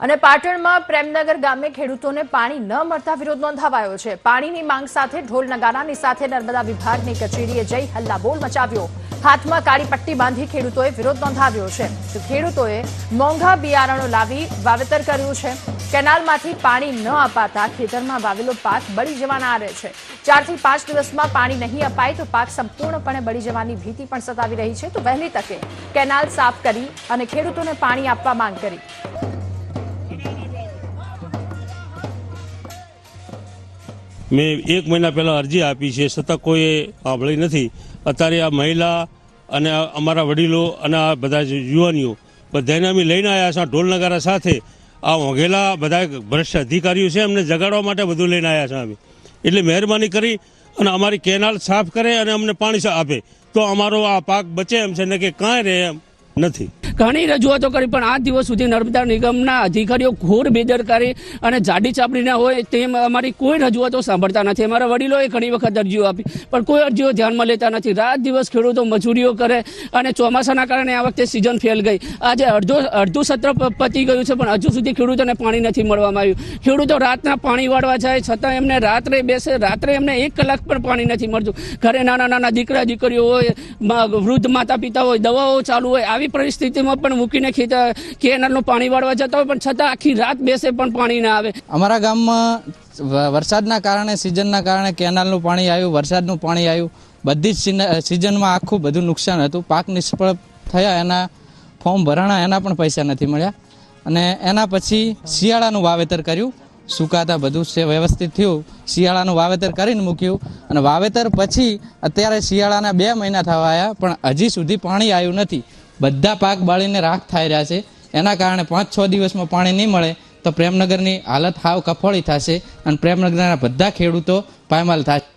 અને પાટણમાં પ્રેમનગર ગામે ખેડૂતોને પાણી ન મળતા વિરોધ નોંધાવાયો છે. પાણીની માંગ સાથે ઢોલ નગારાની સાથે નર્મદા વિભાગની કચેરીએ જઈ હલ્લાબોલ મચાવ્યો. હાથમાં કાળી પટ્ટી બાંધી ખેડૂતોએ વિરોધ નોંધાવ્યો છે. તો ખેડૂતોએ મોંઘા બિયારણો લાવી વાવેતર કર્યું છે. કેનાલમાંથી પાણી ન અપાતા ખેતરમાં વાવેલો પાક બળી જવાના આરે છે. ચારથી પાંચ દિવસમાં પાણી નહીં અપાય તો પાક સંપૂર્ણપણે બળી જવાની ભીતિ પણ સતાવી રહી છે. તો વહેલી તકે કેનાલ સાફ કરી અને ખેડૂતોને પાણી આપવા માંગ કરી. મેં એક મહિના પહેલાં અરજી આપી છે છતાં કોઈએ સાંભળી નથી. અત્યારે આ મહિલા અને અમારા વડીલો અને આ બધા યુવાનીઓ બધાને અમે લઈને આવ્યા છે ઢોલ નગારા સાથે. આ મોઘેલા બધા ભ્રષ્ટ અધિકારીઓ છે એમને જગાડવા માટે બધું લઈને આવ્યા છે અમે. એટલે મહેરબાની કરી અને અમારી કેનાલ સાફ કરે અને અમને પાણી આપે. તો અમારો આ પાક બચે એમ છે, ને કે કાંઈ રહે એમ નથી. ઘણી રજૂઆતો કરી, પણ આ દિવસ સુધી નર્મદા નિગમના અધિકારીઓ ઘોર બેદરકારી અને જાડી ચાપડીના હોય તેમ અમારી કોઈ રજૂઆતો સાંભળતા નથી. અમારા વડીલોએ ઘણી વખત અરજીઓ આપી, પણ કોઈ અરજીઓ ધ્યાનમાં લેતા નથી. રાત દિવસ ખેડૂતો મજૂરીઓ કરે અને ચોમાસાના કારણે આ વખતે સિઝન ફેલ ગઈ. આજે અડધો, અડધું સત્ર પતી ગયું છે, પણ હજુ સુધી ખેડૂતોને પાણી નથી મળવામાં આવ્યું. ખેડૂતો રાતના પાણી વાળવા જાય, છતાં એમને રાત્રે બેસે, રાત્રે એમને એક કલાક પણ પાણી નથી મળતું. ઘરે નાના નાના દીકરા, દીકરીઓ હોય વૃદ્ધ માતા પિતા હોય, દવાઓ ચાલુ હોય, આવી પરિસ્થિતિમાં પણ મૂકીને ખેતર કેનાલનું પાણી વાળવા જતા હોય, પણ છતાં આખી રાત બેસે પણ પાણી ના આવે. અમારા ગામમાં વરસાદના કારણે, સિઝનના કારણે કેનાલનું પાણી આવ્યું, વરસાદનું પાણી આવ્યું. બધી જ સિઝનમાં આખું બધું નુકસાન હતું. પાક નિષ્ફળ થયા, એના ફોર્મ ભરાણા, એના પણ પૈસા નથી મળ્યા. અને એના પછી શિયાળાનું વાવેતર કર્યું. સુકાતા બધું છે વ્યવસ્થિત થયું. શિયાળાનું વાવેતર કરીને મૂક્યું. અને વાવેતર પછી અત્યારે શિયાળાના બે મહિના થવા આવ્યા, પણ હજી સુધી પાણી આવ્યું નથી. બધા પાક બાળીને રાખ થઈ રહ્યા છે. એના કારણે પાંચ છ દિવસમાં પાણી નહીં મળે તો પ્રેમનગરની હાલત હાવ કફોળી થશે અને પ્રેમનગરના બધા ખેડૂતો પાયમાલ થશે